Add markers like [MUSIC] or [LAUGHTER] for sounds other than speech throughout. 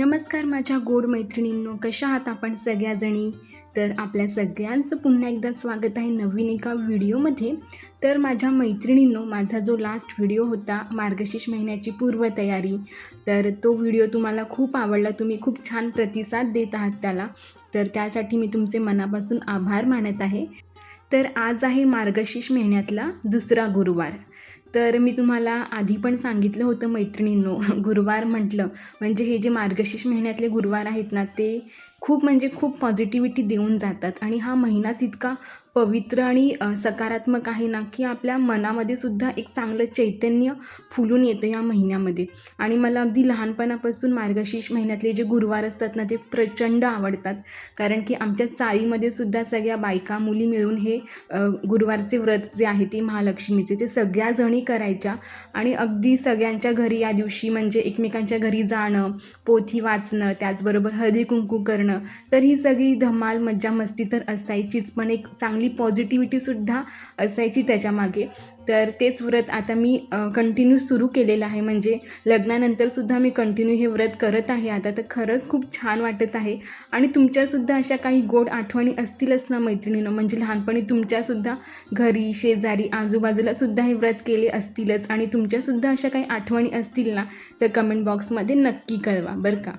नमस्कार माझ्या गोड मैत्रिणींनो कशा आहात आपण सगळ्याजणी? तर आपल्या सगळ्यांचं पुन्हा एकदा स्वागत आहे नवीन एका व्हिडिओमध्ये. तर माझ्या मैत्रिणींनो माझा जो लास्ट व्हिडिओ होता मार्गशीर्ष महिन्याची पूर्वतयारी तर तो व्हिडिओ तुम्हाला खूप आवडला तुम्ही खूप छान प्रतिसाद देत आहात त्याला. तर त्यासाठी मी तुमचे मनापासून आभार मानत आहे. तर आज आहे मार्गशीर्ष महिन्यातला दुसरा गुरुवार. तर मी तुम्हाला आधी पण सांगितलं होतं मैत्रिणींनो [LAUGHS] गुरुवार म्हटलं. म्हणजे हे जे मार्गशीर्ष महिन्यातले गुरुवार आहेत ना ते खूप म्हणजे खूप पॉझिटिव्हिटी देऊन जातात. आणि हा महिनाच इतका पवित्र आणि सकारात्मक आहे ना की आपल्या मनामध्ये सुद्धा एक चांगलं चैतन्य फुलून येतं या महिन्यामध्ये. आणि मला अगदी लहानपणापासून मार्गशीर्ष महिन्यातले जे गुरुवार असतात ना ते प्रचंड आवडतात. कारण की आमच्या चाळीमध्ये सुद्धा सगळ्या बायका मुली मिळून हे गुरुवारचे व्रत जे आहे ते महालक्ष्मीचे ते सगळ्या जणी करायच्या. आणि अगदी सगळ्यांच्या घरी या दिवशी म्हणजे एकमेकांच्या घरी जाणं पोथी वाचणं त्याचबरोबर हळदी कुंकू करणं तर ही सगळी धमाल मज्जा मस्ती तर असायचीच पण एक चांगली पॉझिटिव्हिटीसुद्धा असायची त्याच्यामागे. तर तेच व्रत आता मी कंटिन्यू सुरू केलेलं आहे. म्हणजे लग्नानंतरसुद्धा मी कंटिन्यू हे व्रत करत आहे आता. तर खरंच खूप छान वाटत आहे. आणि तुमच्यासुद्धा अशा काही गोड आठवणी असतीलच ना मैत्रिणीनं? म्हणजे लहानपणी तुमच्यासुद्धा घरी शेजारी आजूबाजूलासुद्धा हे व्रत केले असतीलच. आणि तुमच्यासुद्धा अशा काही आठवणी असतील ना? तर कमेंट बॉक्समध्ये नक्की कळवा. बरं का?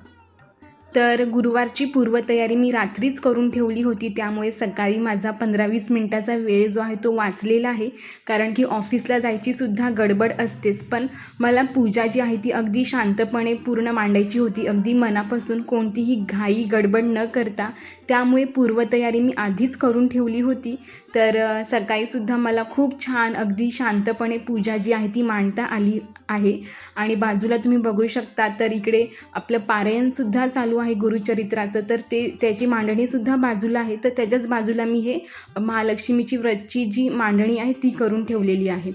तर गुरुवारची पूर्वतयारी मी रात्रीच करून ठेवली होती त्यामुळे सकाळी माझा पंधरा वीस मिनटाचा वेळ जो आहे तो वाचलेला आहे. कारण की ऑफिसला जायची सुद्धा गडबड असतेच. पण मला पूजा जी आहे ती अगदी शांतपणे पूर्ण मांडायची होती. अगदी मनापासून कोणतीही घाई गडबड न करता त्यामुळे पूर्वतयारी मी आधीच करून ठेवली होती. तर सकाळीसुद्धा मला खूप छान अगदी शांतपणे पूजा जी आहे ती मांडता आली आहे. आणि बाजूला तुम्ही बघू शकता तर इकडे आपलं पारायणसुद्धा चालू आहे गुरुचरित्राचं. तर ते त्याची मांडणीसुद्धा बाजूला आहे. तर त्याच्याच बाजूला मी हे महालक्ष्मीची व्रतची जी मांडणी आहे ती करून ठेवलेली आहे.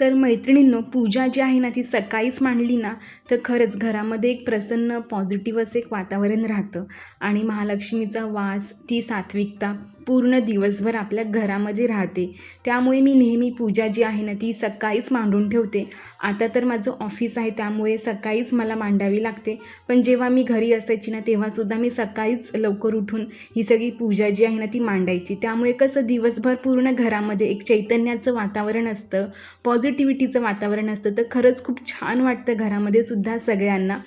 तर मैत्रिणींनो पूजा जी आहे ना ती सकाळीच मांडली ना तर खरंच घरामध्ये एक प्रसन्न पॉझिटिव्ह असं एक वातावरण राहतं. आणि महालक्ष्मीचा वास ती सात्विकता पूर्ण दिवसभर आपल्या घरामध्ये राहते. त्यामुळे मी नेहमी पूजा जी आहे ना ती सकाळीच मांडून ठेवते. आता तर माझं ऑफिस आहे त्यामुळे सकाळीच मला मांडावी लागते. पण जेव्हा मी घरी असायची ना तेव्हासुद्धा मी सकाळीच लवकर उठून ही सगळी पूजा जी आहे ना ती मांडायची. त्यामुळे कसं दिवसभर पूर्ण घरामध्ये एक चैतन्याचं वातावरण असतं पॉझिटिव्हिटीचं वातावरण असतं. तर खरंच खूप छान वाटतं घरामध्ये सुद्धा सगळ्यांना.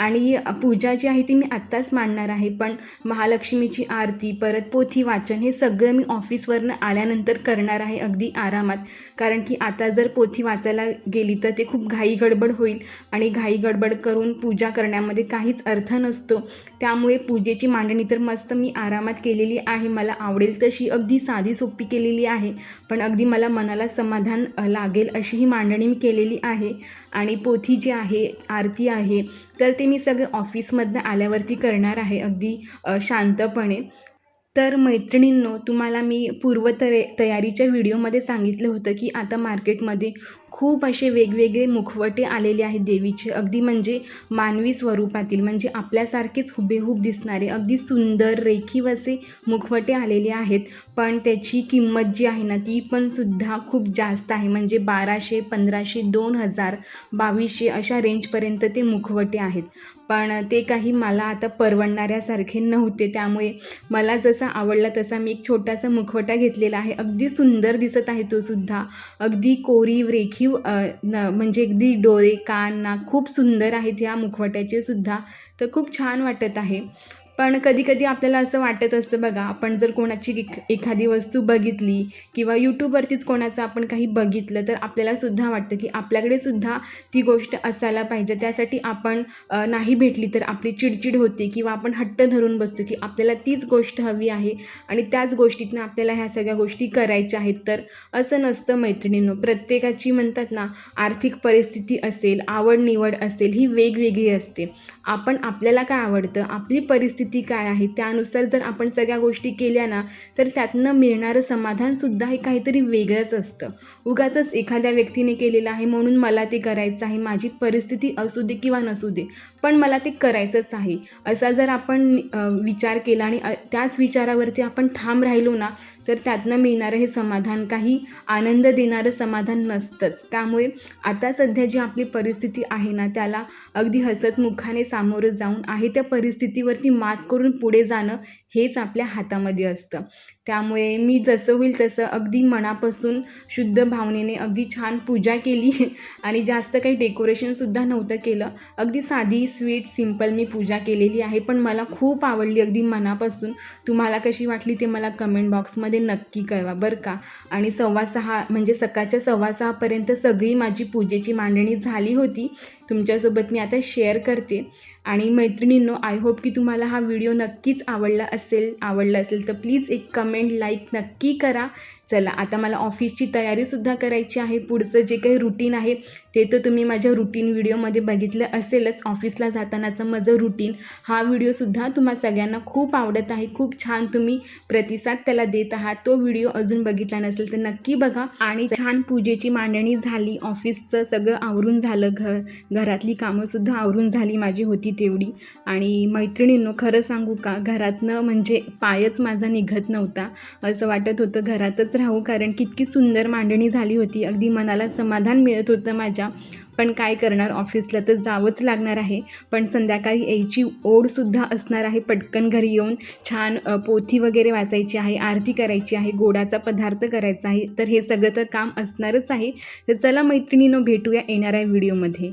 आणि पूजा जी आहे ती मी आत्ताच मांडणार आहे पण महालक्ष्मीची आरती परत पोथी वाचन हे सगळं मी ऑफिसवरनं आल्यानंतर करणार आहे अगदी आरामात. कारण की आता जर पोथी वाचायला गेली तर ते खूप घाई गडबड होईल आणि घाई गडबड करून पूजा करण्यामध्ये काहीच अर्थ नसतो. त्यामुळे पूजेची मांडणी तर मस्त मी आरामात केलेली आहे. मला आवडेल तशी अगदी साधी सोपी केलेली आहे पण अगदी मला मनाला समाधान लागेल अशी ही मांडणी मी केलेली आहे. आणि पोथी जी आहे आरती आहे तर ते मी सगळं ऑफिसमधनं आल्यावरती करणार आहे. अगदी शांतपणे. तर मैत्रिणींनो तुम्हाला मी पूर्वतरे तयारीच्या व्हिडिओमध्ये सांगितलं होतं की आता मार्केटमध्ये खूप असे वेगवेगळे मुखवटे आलेले आहेत देवीचे. अगदी म्हणजे मानवी स्वरूपातील म्हणजे आपल्यासारखेच हुबेहूब दिसणारे अगदी सुंदर रेखीव असे मुखवटे आलेले आहेत. पण त्याची किंमत जी आहे ना ती पण सुद्धा खूप जास्त आहे. म्हणजे बाराशे पंधराशे दोन हजार बावीसशे अशा रेंजपर्यंत ते मुखवटे आहेत. पण ते काही मला आता परवडणाऱ्यासारखे नव्हते. त्यामुळे मला जसा आवडला तसा मी एक छोटासा मुखवटा घेतलेला आहे. अगदी सुंदर दिसत आहे तो सुद्धा. अगदी कोरीव रेखीव न म्हणजे अगदी डोळे कान नाक खूप सुंदर आहेत ह्या मुखवट्याचे सुद्धा. तर खूप छान वाटत आहे. पण कधीकधी आपल्याला असं वाटत असतं बघा आपण जर कोणाची एक एखादी वस्तू बघितली किंवा यूट्यूबवरतीच कोणाचं आपण काही बघितलं तर आपल्यालासुद्धा वाटतं की आपल्याकडे सुद्धा ती गोष्ट असायला पाहिजे. त्यासाठी आपण नाही भेटली तर आपली चिडचिड होते किंवा आपण हट्ट धरून बसतो की आपल्याला तीच गोष्ट हवी आहे आणि त्याच गोष्टीतनं आपल्याला ह्या सगळ्या गोष्टी करायच्या आहेत. तर असं नसतं मैत्रिणींनो. प्रत्येकाची म्हणतात ना आर्थिक परिस्थिती असेल आवड निवड असेल ही वेगवेगळी असते. आपण आपल्याला काय आवडतं? आपली परिस्थिती परिस्थिती काय आहे? त्यानुसार जर आपण सगळ्या गोष्टी केल्या ना तर त्यातनं मिळणारं समाधानसुद्धा हे काहीतरी वेगळंच असतं. उगाचच एखाद्या व्यक्तीने केलेलं आहे म्हणून मला ते करायचं आहे माझी परिस्थिती असू दे किंवा नसू दे पण मला ते करायचंच आहे. असा जर आपण विचार केला आणि त्याच विचारावरती आपण ठाम राहिलो ना तर त्यातनं मिळणारं हे समाधान काही आनंद देणारं समाधान नसतंच. त्यामुळे आता सध्या जी आपली परिस्थिती आहे ना त्याला अगदी हसतमुखाने सामोरं जाऊन आहे त्या परिस्थितीवरती मात करून पुढे जाणं हेच आपल्या हातामध्ये असतं. त्यामुळे मी जसं होईल तसं अगदी मनापासून शुद्ध भावनेने अगदी छान पूजा केली [LAUGHS] आणि जास्त काही डेकोरेशनसुद्धा नव्हतं केलं. अगदी साधी स्वीट सिंपल मी पूजा केलेली आहे. पण मला खूप आवडली अगदी मनापासून. तुम्हाला कशी वाटली ते मला कमेंट बॉक्समध्ये नक्की कळवा बरं का? आणि सव्वा सहा म्हणजे सकाळच्या सव्वा सहापर्यंत सगळी माझी पूजेची मांडणी झाली होती. तुमच्यासोबत मी आता शेअर करते. आणि मैत्रिणींनो आय होप की तुम्हाला हा व्हिडिओ नक्कीच आवडला असेल आवडला असेल तर प्लीज एक कमेंट लाईक नक्की करा. चला आता मला ऑफिसची तयारीसुद्धा करायची आहे. पुढचं जे काही रुटीन आहे ते तर तुम्ही माझ्या रुटीन व्हिडिओमध्ये बघितलं असेलच. ऑफिसला जातानाचं माझं रुटीन हा व्हिडिओसुद्धा तुम्हा सगळ्यांना खूप आवडत आहे. खूप छान तुम्ही प्रतिसाद त्याला देत आहात. तो व्हिडिओ अजून बघितला नसेल तर नक्की बघा. आणि छान पूजेची मांडणी झाली. ऑफिसचं सगळं आवरून झालं. घर घरातली कामंसुद्धा आवरून झाली माझी होती तेवढी. आणि मैत्रिणींनो खरं सांगू का? घरातनं म्हणजे पायच माझा निघत नव्हता. असं वाटत होतं घरातच राहू. कारण कितकी सुंदर मांडणी झाली होती. अगदी मनाला समाधान मिळत होतं माझ्या पण काय करणार? ऑफिसला तर जावंच लागणार आहे. पण संध्याकाळी यायची ओढसुद्धा असणार आहे. पटकन घरी येऊन छान पोथी वगैरे वाचायची आहे आरती करायची आहे गोडाचा पदार्थ करायचा आहे. तर हे सगळं तर काम असणारच आहे. तर चला मैत्रिणीनं भेटूया येणाऱ्या व्हिडिओमध्ये.